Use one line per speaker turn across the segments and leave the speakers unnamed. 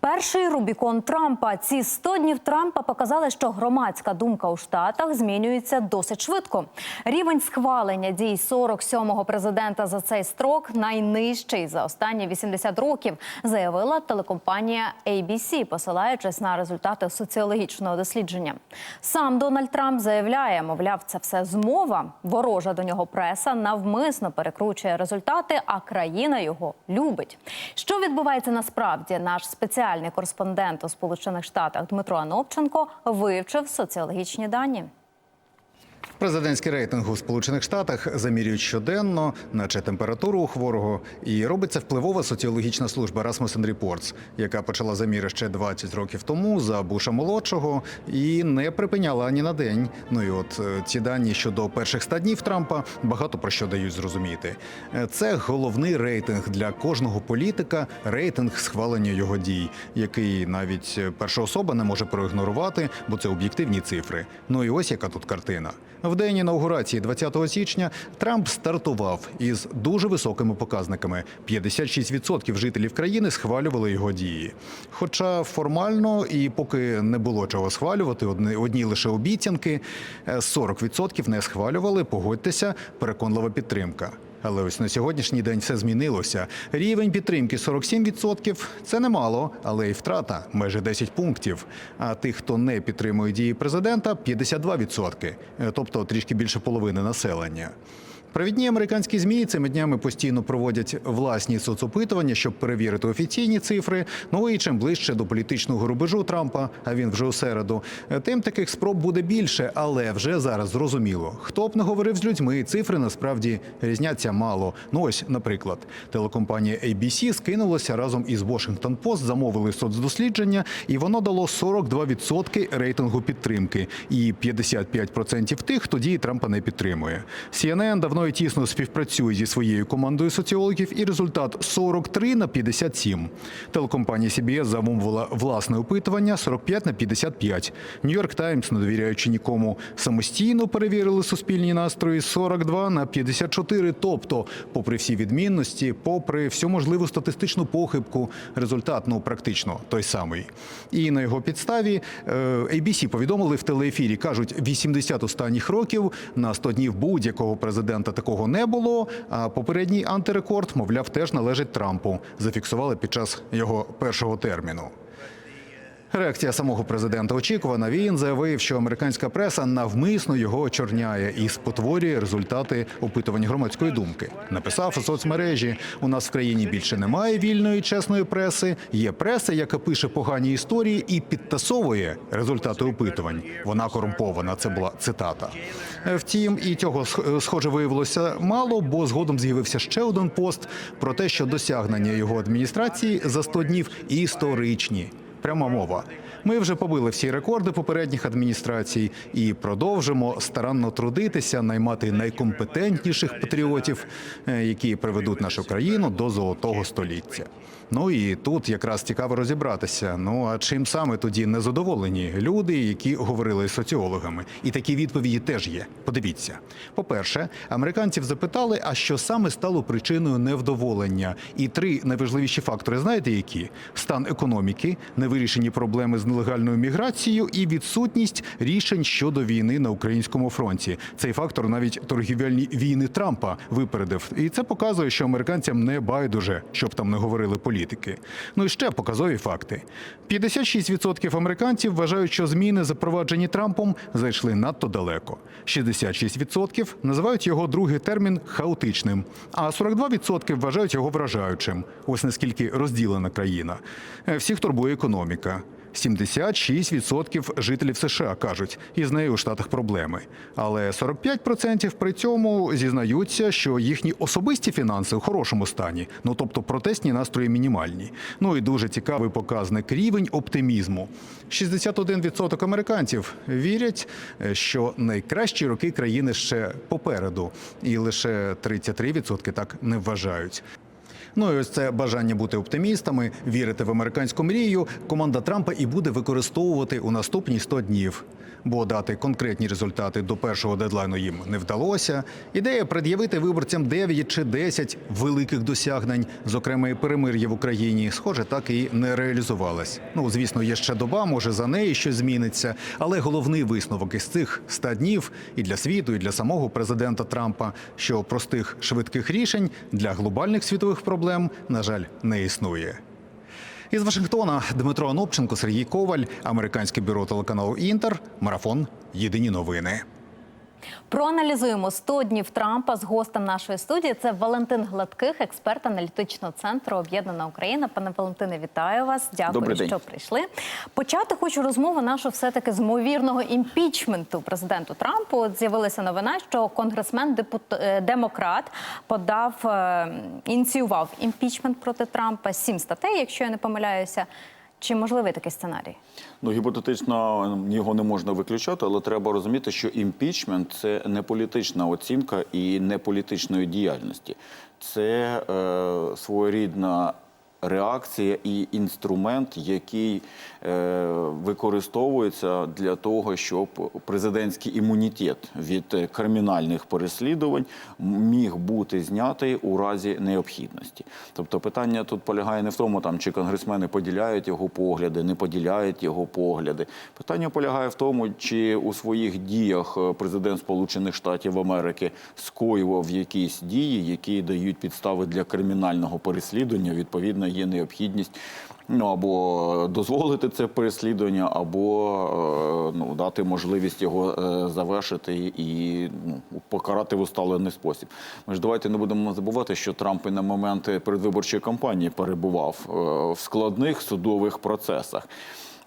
Перший Рубікон Трампа. Ці 100 днів Трампа показали, що громадська думка у штатах змінюється досить швидко. Рівень схвалення дій 47-го президента за цей строк найнижчий за останні 80 років, заявила телекомпанія ABC, посилаючись на результати соціологічного дослідження. Сам Дональд Трамп заявляє, мовляв, це все змова. Ворожа до нього преса навмисно перекручує результати, а країна його любить. Що відбувається насправді? Наш спеціальний кореспондент у Сполучених Штатах Дмитро Анопченко вивчив соціологічні дані.
Президентський рейтинг у Сполучених Штатах замірюють щоденно, наче температуру у хворого, і робиться впливова соціологічна служба Rasmussen Reports, яка почала заміри ще 20 років тому за Буша молодшого і не припиняла ані на день. Ну і от е, ці дані щодо перших 100 днів Трампа багато про що дають зрозуміти. Е, Це головний рейтинг для кожного політика, рейтинг схвалення його дій, який навіть е, перша особа не може проігнорувати, бо це об'єктивні цифри. Ну і ось яка тут картина. В день інаугурації 20 січня Трамп стартував із дуже високими показниками. 56% жителів країни схвалювали його дії. Хоча формально і поки не було чого схвалювати, одні, лише обіцянки, е, 40% не схвалювали. Погодьтеся, переконлива підтримка. Але ось на сьогоднішній день все змінилося. Рівень підтримки 47% – це немало, але й втрата майже 10 пунктів. А тих, хто не підтримує дії президента, 52%, е, тобто трішки більше половини населення. Провідні американські змі цими днями постійно проводять власні соцопитування, щоб перевірити офіційні цифри. Ну і чим ближче до політичного рубежу Трампа, а він вже у середу, тим таких спроб буде більше. Але вже зараз зрозуміло, хто б не говорив з людьми, цифри насправді різняться мало. Ну ось, наприклад, телекомпанія ABC скинулася разом із Washington Post, замовили соцдослідження, і воно дало 42% рейтингу підтримки і 55% тих, хто дії Трампа не підтримує. CNN давно і тісно співпрацює зі своєю командою соціологів, і результат 43 на 57. Телекомпанія CBS замовила власне опитування 45 на 55. Нью-Йорк Таймс, не довіряючи нікому, самостійно перевірили суспільні настрої 42 на 54. Тобто, попри всі відмінності, попри всю можливу статистичну похибку, результат ну практично той самий. І на його підставі е, ABC повідомили в телеефірі, кажуть, 80 останніх років на 100 днів будь-якого президента такого не було. А попередній антирекорд, мовляв, теж належить Трампу. Зафіксували під час його першого терміну. Реакція самого президента очікувана. Він заявив, що американська преса навмисно його очорняє і спотворює результати опитувань громадської думки. Написав у соцмережі: у нас в країні більше немає вільної чесної преси. Є преса, яка пише погані історії і підтасовує результати опитувань. Вона корумпована. Це була цитата. Втім, і цього схоже виявилося мало, бо згодом з'явився ще один пост про те, що досягнення його адміністрації за 100 днів історичні. Пряма мова. Ми вже побили всі рекорди попередніх адміністрацій і продовжимо старанно трудитися, наймати найкомпетентніших патріотів, е, які приведуть нашу країну до золотого століття. Ну і тут якраз цікаво розібратися. Ну а чим саме тоді незадоволені люди, які говорили з соціологами, і такі відповіді теж є. Подивіться, по-перше, американців запитали, а що саме стало причиною невдоволення. І три найважливіші фактори, знаєте, які стан економіки, невирішені проблеми з нелегальною міграцією і відсутність рішень щодо війни на українському фронті. Цей фактор навіть торгівельні війни Трампа випередив. І це показує, що американцям не байдуже, щоб там не говорили політики. Ну і ще показові факти: 56% американців вважають, що зміни, запроваджені Трампом, зайшли надто далеко. 66% називають його другий термін хаотичним, а 42% вважають його вражаючим. Ось наскільки розділена країна. Е, Всіх турбує економіка. 76% жителів США кажуть, із нею у штатах проблеми. Але 45% при цьому зізнаються, що їхні особисті фінанси у хорошому стані. Ну тобто протестні настрої мінімальні. Ну і дуже цікавий показник рівень оптимізму. 61% американців вірять, е, що найкращі роки країни ще попереду, і лише 33% так не вважають. Ну і ось це бажання бути оптимістами, вірити в американську мрію. Команда Трампа і буде використовувати у наступні 100 днів. Бо дати конкретні результати до першого дедлайну їм не вдалося. Ідея пред'явити виборцям 9 чи 10 великих досягнень, зокрема і перемир'я в Україні, схоже, так і не реалізувалась. Ну звісно, є ще доба, може за неї щось зміниться. Але головний висновок із цих 100 днів і для світу, і для самого президента Трампа, що простих швидких рішень для глобальних світових проблем, на жаль, не існує. Із Вашингтона Дмитро Анопченко, Сергій Коваль, американське бюро телеканалу Інтер, марафон. Єдині новини.
Проаналізуємо 100 днів Трампа з гостем нашої студії. Це Валентин Гладких, експерт аналітичного центру Об'єднана Україна. Пане Валентине, вітаю вас. Дякую,
Добрий день.
що прийшли. Почати хочу розмову нашу все таки з ймовірного імпічменту президенту Трампу. От з'явилася новина, що конгресмен депутат демократ подав е, ініціював імпічмент проти Трампа. Сім статей, якщо я не помиляюся. Чи можливий такий сценарій?
Ну, гіпотетично його не можна виключати, але треба розуміти, що імпічмент це не політична оцінка і не політичної діяльності. Це е, своєрідна реакція і інструмент, який е, використовується для того, щоб президентський імунітет від е, кримінальних переслідувань міг бути знятий у разі необхідності. Тобто питання тут полягає не в тому, там чи конгресмени поділяють його погляди, не поділяють його погляди. Питання полягає в тому, чи у своїх діях е, президент Сполучених Штатів Америки скоював якісь дії, які дають підстави для кримінального переслідування. Відповідно, є необхідність. Ну або дозволити це переслідування, або е, ну дати можливість його е, завершити і ну покарати в усталений спосіб. Ми ж давайте не будемо забувати, що Трамп і на момент передвиборчої кампанії перебував е, в складних судових процесах.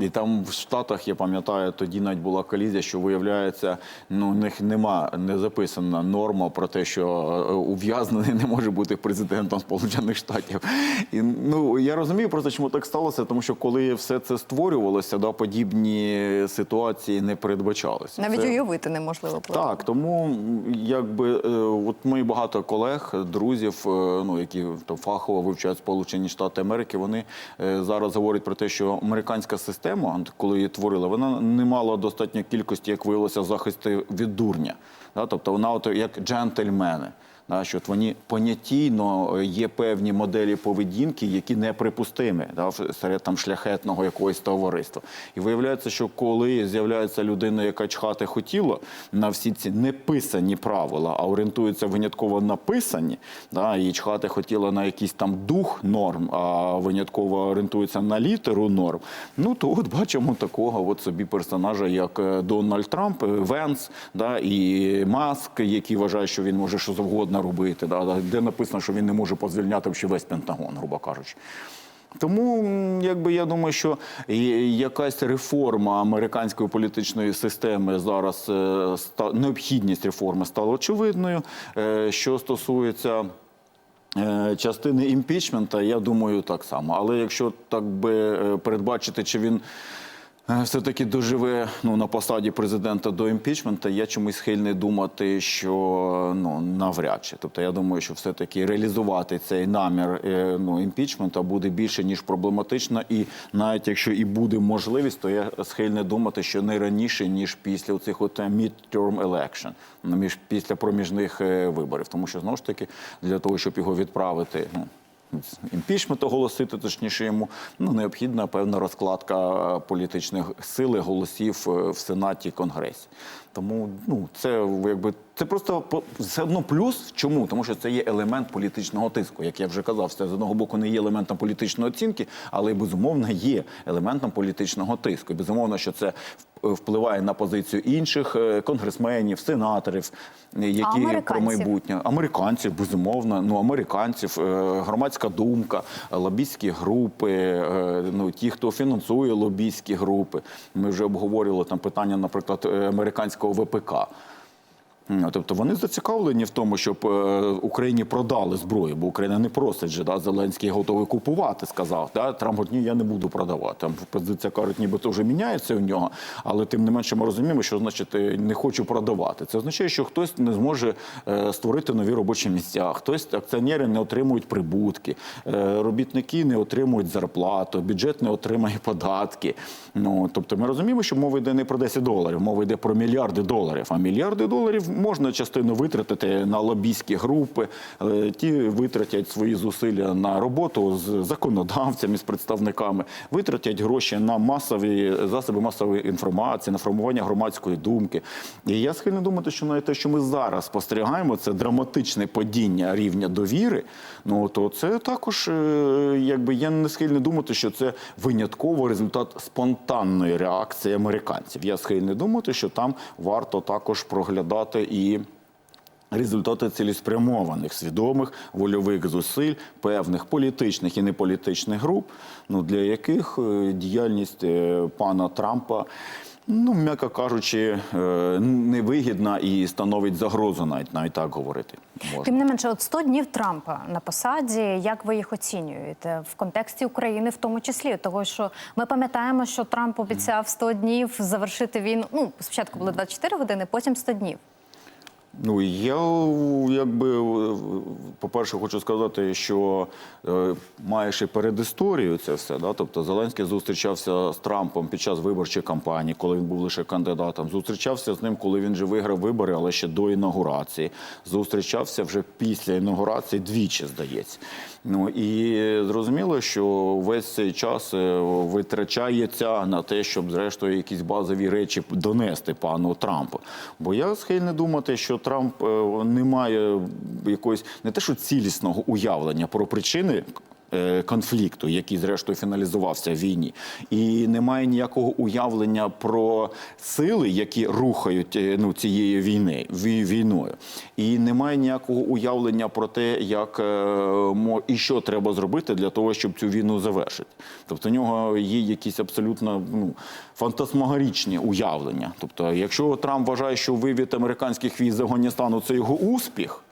І там в Штатах, я пам'ятаю, тоді навіть була колізія, що виявляється, ну у них нема не записана норма про те, що е, ув'язнений не може бути президентом Сполучених Штатів. І ну я розумію просто, чому так сталося, тому що коли все це створювалося, да, подібні ситуації не передбачалися.
Навіть
Це-
уявити неможливо. було.
так, тому якби е, от мої багато колег, друзів, е, ну які там фахово вивчають Сполучені Штати Америки, вони зараз говорять про те, що американська система, коли її творили, вона не мала достатньої кількості, як виявилося, захисту від дурня. Тобто вона от як джентльмени. Да, що вони понятійно е, є певні моделі поведінки, які неприпустимі да, серед там шляхетного якогось товариства. І виявляється, що коли з'являється людина, яка чхати хотіла на всі ці неписані правила, а орієнтується винятково на писані, да, і чхати хотіла на якийсь там дух норм, а винятково орієнтується на літеру норм. Ну то от бачимо такого от собі персонажа, як е, Дональд Трамп, е, Венс, да, і Маск, який вважає, що він може що завгодно робити, да, де написано, що він не може позвільняти весь Пентагон, грубо кажучи. Тому, якби я думаю, що якась реформа американської політичної системи зараз е, необхідність реформи стала очевидною. Е, Що стосується е, частини імпічмента, я думаю, так само. Але якщо так би передбачити, чи він. Е, Все-таки доживе ну, на посаді президента до імпічмента, я чомусь схильний думати, що ну, навряд чи. Тобто я думаю, що все-таки реалізувати цей намір е, ну, імпічмента буде більше, ніж проблематично. І навіть якщо і буде можливість, то я схильний думати, що не раніше, ніж після цих от mid-term election, ну, між після проміжних е, виборів. Тому що знову ж таки для того, щоб його відправити, ну імпічмент оголосити, точніше йому ну необхідна певна розкладка політичних сил і голосів е, в сенаті Конгресі. Тому ну це якби це просто все одно плюс. Чому? Тому що це є елемент політичного тиску. Як я вже казав, це з одного боку не є елементом політичної оцінки, але безумовно є елементом політичного тиску. Безумовно, що це в- впливає на позицію інших е, конгресменів, сенаторів, е, які про майбутнє американців, безумовно. Ну американців, е, громадська думка, е, лобійські групи, е, ну ті, хто фінансує лобійські групи. Ми вже обговорювали там питання, наприклад, е, американського ВПК. Тобто вони зацікавлені в тому, щоб е, Україні продали зброю, бо Україна не просить же, да, Зеленський готовий купувати, сказав. Да? Трамп говорить, ні, я не буду продавати. Там позиція кажуть, нібито вже міняється у нього, але тим не менше ми розуміємо, що значить е, не хочу продавати. Це означає, що хтось не зможе е, створити нові робочі місця, хтось акціонери не отримують прибутки, робітники не отримують зарплату, бюджет не отримає податки. Ну тобто ми розуміємо, що мова йде не про 10 доларів, мова йде про мільярди доларів. А мільярди доларів можна частину витратити на лобійські групи. Ті витратять свої зусилля на роботу з законодавцями, з представниками, витратять гроші на масові засоби масової інформації, на формування громадської думки. І я схильний думати, що навіть те, що ми зараз спостерігаємо, це драматичне падіння рівня довіри. Ну то це також, е, якби я не схильний думати, що це винятково результат спонтанної реакції американців. Я схильний думати, що там варто також проглядати і. Результати цілеспрямованих, свідомих вольових зусиль певних політичних і неполітичних груп, ну для яких е, діяльність е, пана Трампа, ну м'яко кажучи, е, невигідна і становить загрозу, навіть навіть так говорити можна.
Тим не менше, от 100 днів Трампа на посаді. Як ви їх оцінюєте в контексті України, в тому числі? Того, що ми пам'ятаємо, що Трамп обіцяв 100 днів завершити війну. Ну спочатку були 24 години, потім 100 днів.
Ну я якби по-перше, хочу сказати, що е, має ще передісторію це все. Да? Тобто Зеленський зустрічався з Трампом під час виборчої кампанії, коли він був лише кандидатом. Зустрічався з ним, коли він вже виграв вибори, але ще до інаугурації. Зустрічався вже після інаугурації двічі, здається. Ну і зрозуміло, що весь цей час е, витрачається на те, щоб зрештою якісь базові речі донести пану Трампу. Бо я схильний думати, що Трамп е, не має якогось не те, що цілісного уявлення про причини. Е, Конфлікту, який зрештою фіналізувався в війні, і немає ніякого уявлення про сили, які рухають е, ну цією війни вій- війною, і немає ніякого уявлення про те, як е, і що треба зробити для того, щоб цю війну завершити. Тобто, у нього є якісь абсолютно ну фантасмагорічні уявлення. Тобто, якщо Трамп вважає, що вивід американських військ з Афганістану це його успіх.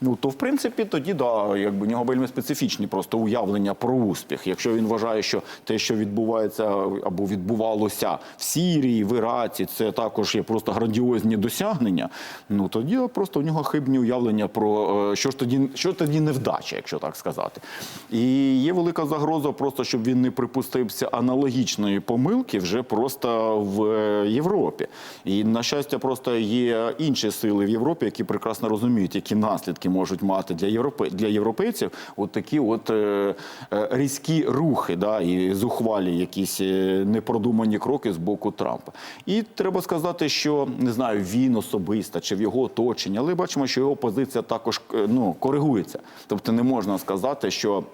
Ну то в принципі тоді да, якби в нього вельми специфічні просто уявлення про успіх. Якщо він вважає, що те, що відбувається або відбувалося в Сірії, в Іраці, це також є просто грандіозні досягнення. Ну тоді просто у нього хибні уявлення про е, що ж тоді, що тоді невдача, якщо так сказати. І є велика загроза, просто щоб він не припустився аналогічної помилки вже просто в е, Європі. І на щастя, просто є інші сили в Європі, які прекрасно розуміють, які наслідки можуть мати для європе для європейців от такі от е, е, різкі рухи, да, і зухвалі якісь е, непродумані кроки з боку Трампа. І треба сказати, що не знаю, він особисто чи в його оточенні, але бачимо, що його позиція також е, ну, коригується. Тобто не можна сказати, що.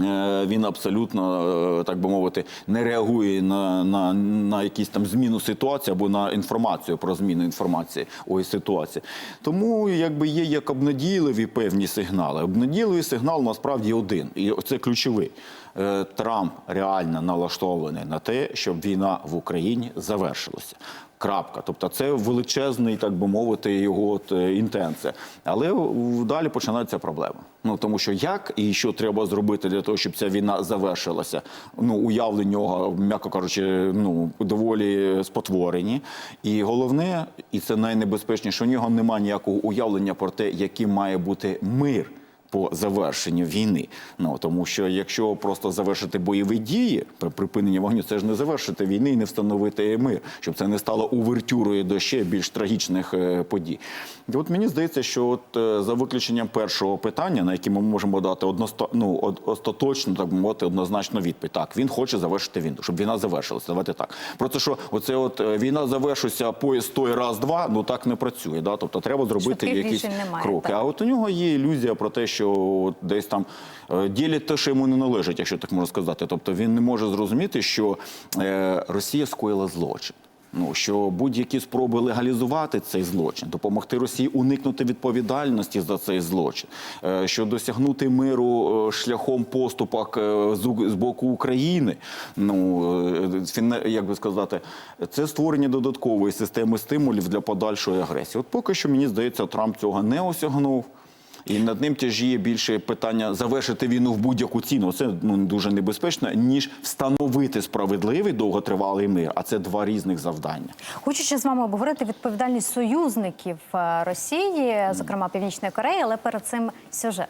Е, Він абсолютно, е, так би мовити, не реагує на, на, на якісь там зміну ситуації або на інформацію про зміну інформації ось ситуації. Тому якби є як обнадійливі певні сигнали. Обнадійливий сигнал насправді один, і це ключовий. Е, Трамп реально налаштований на те, щоб війна в Україні завершилася. Крапка. Тобто це величезний, так би мовити, його от, е, інтенція. Але далі починаються проблеми. Ну тому що як і що треба зробити для того, щоб ця війна завершилася? Ну уявлення нього, м'яко кажучи, ну доволі спотворені. І головне, і це найнебезпечніше, у нього немає ніякого уявлення про те, яким має бути мир по завершенню війни. Ну тому що якщо просто завершити бойові дії при припиненні вогню, це ж не завершити війни і не встановити мир, щоб це не стало увертюрою до ще більш трагічних е, подій. І от мені здається, що от е, за виключенням першого питання, на яке ми можемо дати односто, ну, остаточно, так би мовити, однозначно відповідь. Так, він хоче завершити війну, щоб війна завершилася. Давайте так. Просто що оце от е, війна завершиться поїзд той раз-два, ну так не працює. Да? Тобто треба зробити
Швидких
якісь
немає,
кроки.
так.
А от у нього є ілюзія про те, що от десь там е, ділять те, що йому не належить, якщо так можна сказати. Тобто він не може зрозуміти, що е, Росія скоїла злочин. Ну що будь-які спроби легалізувати цей злочин, допомогти Росії уникнути відповідальності за цей злочин, е, що досягнути миру шляхом поступок з боку України. Ну як би сказати, це створення додаткової системи стимулів для подальшої агресії. От поки що мені здається, Трамп цього не осягнув. І над ним тяжіє більше питання завершити війну в будь-яку ціну. Це ну дуже небезпечно, ніж встановити справедливий довготривалий мир. А це два різних завдання.
Хочу ще з вами обговорити відповідальність союзників е, Росії, зокрема Північної Кореї, але перед цим сюжет.